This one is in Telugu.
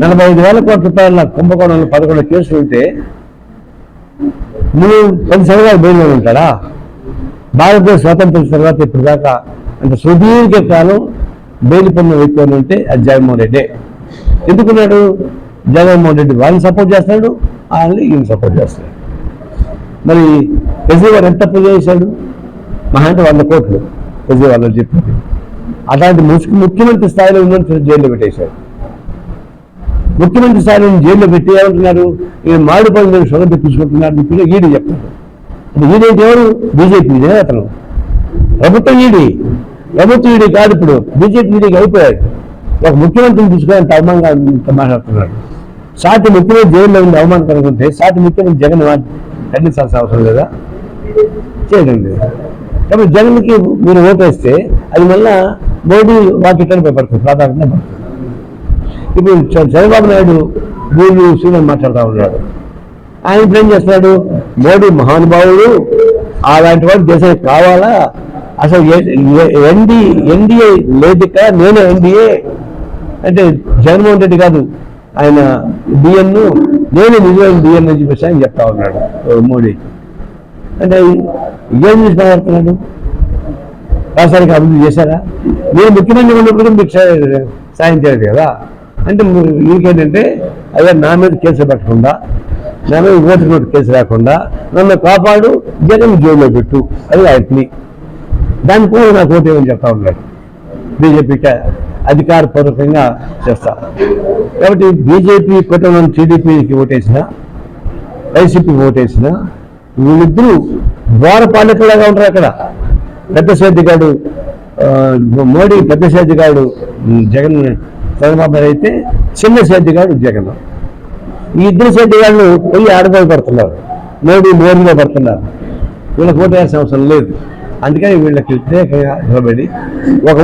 నలభై ఐదు వేల కోట్ల రూపాయల కుంభకోణంలో పదకొండు కేసులు ఉంటే నువ్వు పది సంవత్సరాలు బయలుదేరి ఉంటాడా? భారతదేశ స్వాతంత్రం తర్వాత ఇప్పుడు దాకా అంత సుదీర్ఘ కాలం బెయిల్ పొందిన వ్యక్తి అని ఉంటే అది జగన్మోహన్ రెడ్డి. ఎందుకున్నాడు? జగన్మోహన్ రెడ్డి వాళ్ళని సపోర్ట్ చేస్తాడు వాళ్ళని ఈయన సపోర్ట్ చేస్తాడు మరి కేజ్రీవాల్ ఎంత పూజ చేశాడు? మహా అంటే వంద కోట్లు కేజ్రీవాల్ చెప్పింది అలాంటి ముఖ్య ముఖ్యమంత్రి స్థాయిలో ఉందని జైల్లో పెట్టేశాడు. ముఖ్యమంత్రి స్థాయిలో ఉన్న జైల్లో పెట్టి ఏమంటున్నారు? ఈయన మామిడి పనులు సొంత తెప్పించుకుంటున్నారు. ఇప్పుడు ఈడీ చెప్తాడు ఇప్పుడు ఈడేంటి ఎవరు? బీజేపీదే అతను. ప్రభుత్వం ఈడీ. ప్రభుత్వం ఈడీ కాదు ఇప్పుడు. బీజేపీ ఈడీకి అయిపోయాడు. ఒక ముఖ్యమంత్రిని తీసుకొని అవమానంగా మాట్లాడుతున్నాడు. సాటి ముఖ్యమంత్రి జైల్లో ఉంది అవమానం ఉంటే సాటి ముఖ్యమంత్రి జగన్ ఖండించాల్సిన అవసరం లేదా? చేయడండి కాబట్టి జగన్కి మీరు ఓటేస్తే అది మళ్ళీ మోడీ వాకిట్లని పడుతుంది ప్రాధాన్యత పడుతుంది. ఇప్పుడు చంద్రబాబు నాయుడు వీళ్ళు శ్రీరామ్ మాట్లాడుతూ ఉన్నాడు. ఆయన ఇప్పుడు ఏం చేస్తున్నాడు? మోడీ మహానుభావుడు అలాంటి వాడు దేశానికి కావాలా? అసలు ఎన్డి ఎన్డీఏ లేదు ఇక్కడ నేనే ఎన్డీఏ అంటే జగన్మోహన్ రెడ్డి కాదు ఆయన డిఎన్ నేను నిజమైన డిఎన్ అని చెప్పేసి ఆయన చెప్తా ఉన్నాడు ఓ మోడీ. అంటే ఏం చేసి మాట్లాడుతున్నాడు రాష్ట్రానికి అభివృద్ధి చేశారా? నేను ముఖ్యమంత్రి ఉన్నప్పుడు మీకు సాయం చేయలేదు కదా? అంటే మీకేంటంటే అయ్యా నా మీద కేసు పెట్టకుండా నా మీద ఓటు నోటు కేసు రాకుండా నన్ను కాపాడు జగన్ జైల్లో పెట్టు అది ఆయన్ని. దాని కూడా నాకు ఓటు ఏమని చెప్తా ఉన్నాడు. బీజేపీకి అధికారపూర్వకంగా చేస్తా. కాబట్టి బీజేపీ కుటుంబం టీడీపీకి ఓటేసిన వైసీపీకి ఓటేసిన వీళ్ళిద్దరూ ద్వారపాలకులాగా ఉంటారు అక్కడ. పెద్ద సేద్దిగాడు మోడీ పెద్ద సేద్దిగాడు జగన్ చంద్రబాబు అయితే చిన్న సేద్దిగాడు జగన్ ఈ ఇద్దరు సేద్దిగాళ్ళు పోయి ఆడదాలు పడుతున్నారు. మోడీ మోడీలో పడుతున్నారు. వీళ్ళకి ఓటేయాల్సిన అవసరం లేదు. అందుకని వీళ్ళకి వ్యతిరేకంగా నిలబడి ఒక